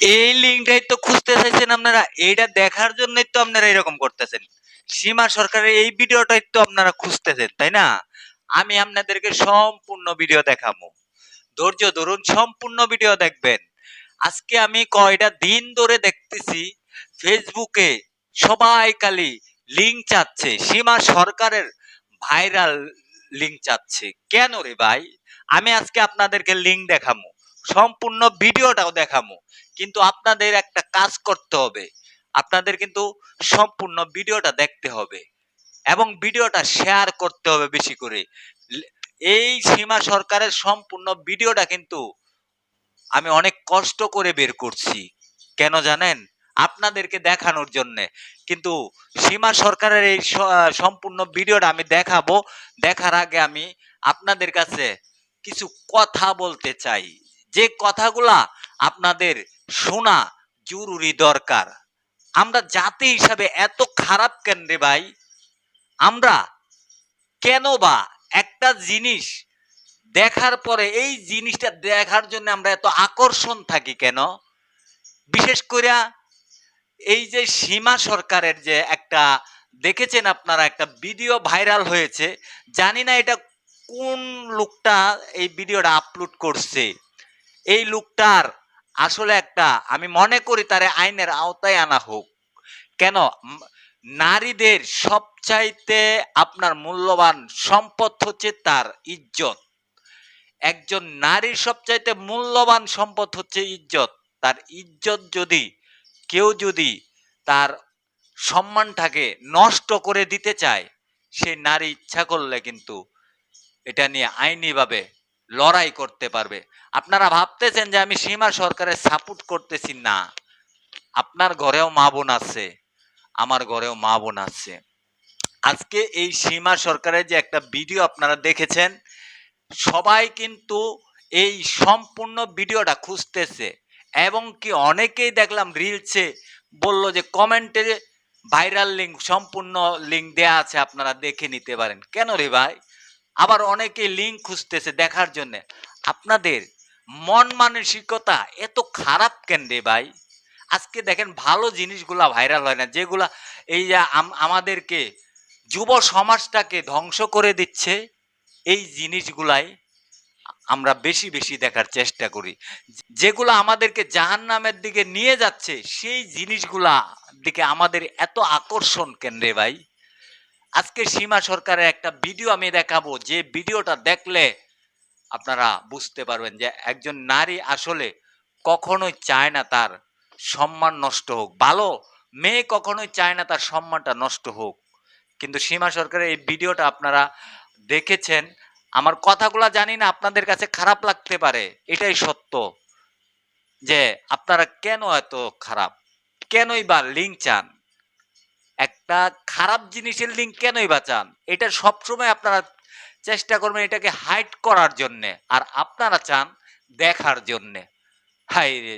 এই লিঙ্কটাই তো খুঁজতে চাইছেন আপনারা, এইটা দেখার জন্যই তো আপনারা এরকম করতেছেন। সীমা সরকারের এই ভিডিওটাই তো আপনারা খুঁজতেছেন, তাই না? আমি আপনাদেরকে সম্পূর্ণ ভিডিও দেখাবো। ধৈর্য ধরুন, সম্পূর্ণ ভিডিও দেখবেন। আজকে আমি কয়টা দিন ধরে দেখতেছি, ফেসবুকে সবাই খালি লিঙ্ক চাচ্ছে। সীমা সরকারের ভাইরাল লিঙ্ক চাচ্ছে। কেন রে ভাই? আমি আজকে আপনাদেরকে লিঙ্ক দেখাবো। সম্পূর্ণ ভিডিওটাও দেখাবো কিন্তু আপনাদের একটা কাজ করতে হবে। আপনাদের কিন্তু সম্পূর্ণ ভিডিওটা দেখতে হবে এবং ভিডিওটা শেয়ার করতে হবে বেশি করে। এই সীমা সরকারের সম্পূর্ণ ভিডিওটা কিন্তু আমি অনেক কষ্ট করে বের করছি। কেন জানেন? আপনাদেরকে দেখানোর জন্য। কিন্তু সীমা সরকারের এই সম্পূর্ণ ভিডিওটা আমি দেখাবো। দেখার আগে আমি আপনাদের কাছে কিছু কথা বলতে চাই। যে কথাগুলা আপনাদের শোনা জরুরি দরকার। আমরা জাতি হিসাবে এত খারাপ কেন রে ভাই? আমরা কেন বা একটা জিনিস দেখার পরে এই জিনিসটা দেখার জন্য আমরা এত আকর্ষণ থাকি কেন? বিশেষ করে এই যে সীমা সরকারের যে একটা দেখেছেন আপনারা একটা ভিডিও ভাইরাল হয়েছে। জানি না এটা কোন লোকটা এই ভিডিওটা আপলোড করছে। এই লোকটার আসলে একটা, আমি মনে করি তারে আইনের আওতায় আনা হোক। কেন? নারীদের সবচাইতে আপনার মূল্যবান সম্পদ হচ্ছে তার ইজ্জত। একজন নারীর সবচাইতে মূল্যবান সম্পদ হচ্ছে ইজ্জত। তার ইজ্জত যদি কেউ যদি তার সম্মানটাকে নষ্ট করে দিতে চায় সেই নারী ইচ্ছা করলে কিন্তু এটা নিয়ে আইনিভাবে লড়াই করতে পারবে। আপনারা ভাবতেছেন যে আমি সীমা সরকারের সাপোর্ট করতেছি না। আপনার ঘরেও মা বোন আছে, আমার ঘরেও মা বোন আছে। আজকে এই সীমা সরকারের যে একটা ভিডিও আপনারা দেখেছেন, সবাই কিন্তু এই সম্পূর্ণ ভিডিওটা খুঁজতেছে। এবং কি অনেকেই দেখলাম রিলসে বলল যে কমেন্টে ভাইরাল লিঙ্ক সম্পূর্ণ লিঙ্ক দেয়া আছে, আপনারা দেখে নিতে পারেন। কেন রে ভাই? আবার অনেকে লিঙ্ক খুঁজতেছে দেখার জন্য। আপনাদের মন মানসিকতা এত খারাপ কেন রে ভাই? আজকে দেখেন ভালো জিনিসগুলা ভাইরাল হয় না, যেগুলা এই যে আমাদেরকে যুব সমাজটাকে ধ্বংস করে দিচ্ছে, এই জিনিসগুলাই আমরা বেশি বেশি দেখার চেষ্টা করি। যেগুলো আমাদেরকে জাহান নামের দিকে নিয়ে যাচ্ছে, সেই জিনিসগুলা দিকে আমাদের এত আকর্ষণ কেন রে ভাই? আজকে সীমা সরকারের একটা ভিডিও আমি দেখাবো। যে ভিডিওটা দেখলে আপনারা বুঝতে পারবেন যে একজন নারী আসলে কখনোই চায় না তার সম্মান নষ্ট হোক। ভালো মেয়ে কখনোই চায় না তার সম্মানটা নষ্ট হোক। কিন্তু সীমা সরকারের এই ভিডিওটা আপনারা দেখেছেন। আমার কথাগুলো জানি না, আপনাদের কাছে খারাপ লাগতে পারে। এটাই সত্য যে আপনারা কেন এত খারাপ? কেনই বা লিঙ্ক চান? একটা খারাপ জিনিসের লিঙ্ক কেনই বাঁচান এটা সবসময় আপনারা চেষ্টা করবেন এটাকে হাইড করার জন্যে, আর আপনারা চান দেখার জন্যে। হাই রে,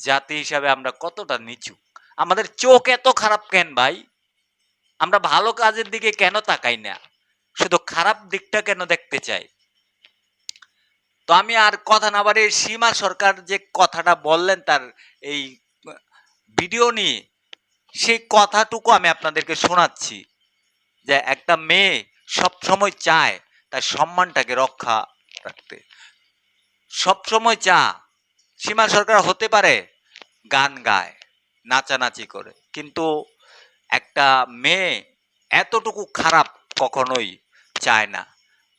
জাতি হিসাবে আমরা কতটা নিচু আমাদের চোখ এত খারাপ কেন ভাই? আমরা ভালো কাজের দিকে কেন তাকাই না? শুধু খারাপ দিকটা কেন দেখতে চাই? তো আমি আর কথা না বাড়িয়ে সীমা সরকার যে কথাটা বললেন তার এই ভিডিও নিয়ে সেই কথাটুকু আমি আপনাদেরকে শোনাচ্ছি, যে একটা মেয়ে সব সময় চায় তার সম্মানটাকে রক্ষা রাখতে। সব সময় চা। সীমা সরকার হতে পারে গান গায়, নাচানাচি করে, কিন্তু একটা মেয়ে এতটুকু খারাপ কখনোই চায় না।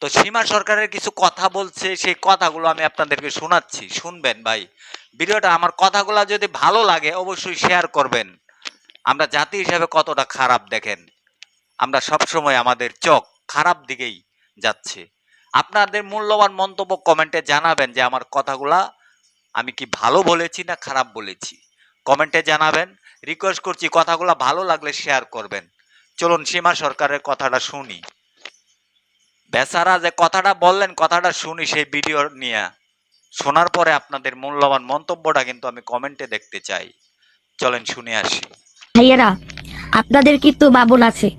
তো সীমা সরকারের কিছু কথা বলছে, সেই কথাগুলো আমি আপনাদেরকে শোনাচ্ছি। শুনবেন ভাই। ভিডিওটা, আমার কথাগুলো যদি ভালো লাগে, অবশ্যই শেয়ার করবেন। আমরা জাতি হিসাবে কতটা খারাপ দেখেন? আমরা সব সময় আমাদের চোখ খারাপ দিকেই যাচ্ছে। আপনাদের মূল্যবান মন্তব্য কমেন্টে জানাবেন যে আমার কথাগুলা আমি কি ভালো বলেছি না খারাপ বলেছি। কমেন্টে জানাবেন রিকোয়েস্ট করছি কথাগুলো ভালো লাগলে শেয়ার করবেন। চলুন সীমা সরকারের কথাটা শুনি। বেচারা যে কথাটা বললেন, কথাটা শুনি সেই ভিডিও নিয়ে। শোনার পরে আপনাদের মূল্যবান মন্তব্যটা কিন্তু আমি কমেন্টে দেখতে চাই। চলেন শুনে আসি। ভাইয়ারা, আপনাদের কিন্তু বাবুল আছে।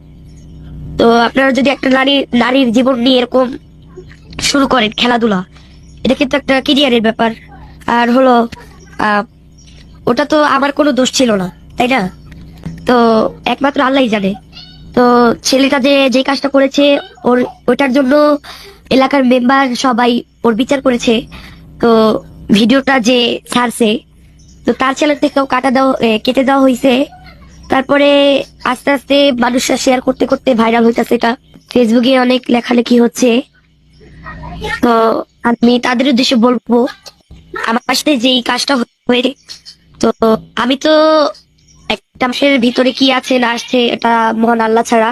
তো আপনারা যদি একটা নারী, নারীর জীবন নিয়ে এরকম শুরু করেন খেলাধুলা, এটা কিন্তু একটা কেরিয়ারের ব্যাপার। আর হলো ওটা তো আমার কোনো দোষ ছিল না, তাই না? তো একমাত্র আল্লাহই জানে। তো ছেলেটা যে যে কাজটা করেছে, ওর, ওটার জন্য এলাকার মেম্বার সবাই ওর বিচার করেছে। তো ভিডিওটা যে ছাড়ছে, তো তার চ্যানেল থেকেও কাটা দেওয়া কেটে দেওয়া হয়েছে। তারপরে আস্তে আস্তে মানুষরা শেয়ার করতে করতে ভাইরাল হইতাছে এটা। ফেসবুকে অনেক লেখালেখি হচ্ছে। তো আমি তাদের উদ্দেশ্যে বলব, আমার সাথে যেই কাজটা হয়েছে তো আমি তো একটা মাসের ভিতরে কি আছে না আসছে এটা মহান আল্লাহ ছাড়া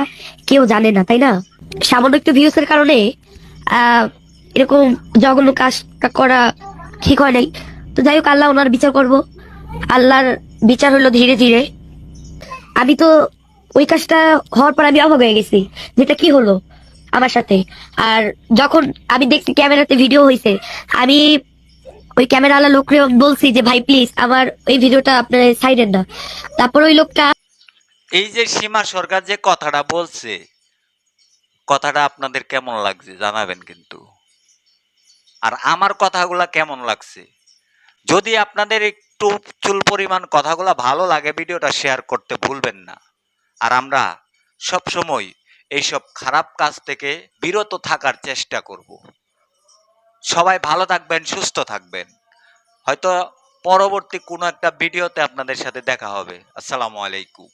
কেউ জানে না, তাই না? সামান্য একটু ভিউস এর কারণে এরকম জঘন্য কাজটা করা ঠিক হয় নাই। তো যাই হোক, আল্লাহ ওনার বিচার করব। আল্লাহর বিচার হলো ধীরে ধীরে। আমি তো ওই কাজটা হওয়ার পর আমি অবাক হয়ে গেছি যেটা কি হলো আমার সাথে। আর যখন আমি দেখছি ক্যামেরাতে ভিডিও হয়েছে আমি ওই ক্যামেরাওয়ালা লোকরে বলছি যে, ভাই প্লিজ আমার এই ভিডিওটা আপনার সাইডেন না। তারপর ওই লোকটা এই যে সীমা সরকার যে কথাটা বলছে, কথাটা আপনাদের কেমন লাগছে জানাবেন কিন্তু। আর আমার কথাগুলা কেমন লাগছে? যদি আপনাদের একটু চুল পরিমাণ কথাগুলো ভালো লাগে, ভিডিওটা শেয়ার করতে ভুলবেন না। আর আমরা সব সময় এইসব খারাপ কাজ থেকে বিরত থাকার চেষ্টা করব। সবাই ভালো থাকবেন, সুস্থ থাকবেন। হয়তো পরবর্তী কোনো একটা ভিডিওতে আপনাদের সাথে দেখা হবে। আসসালামু আলাইকুম।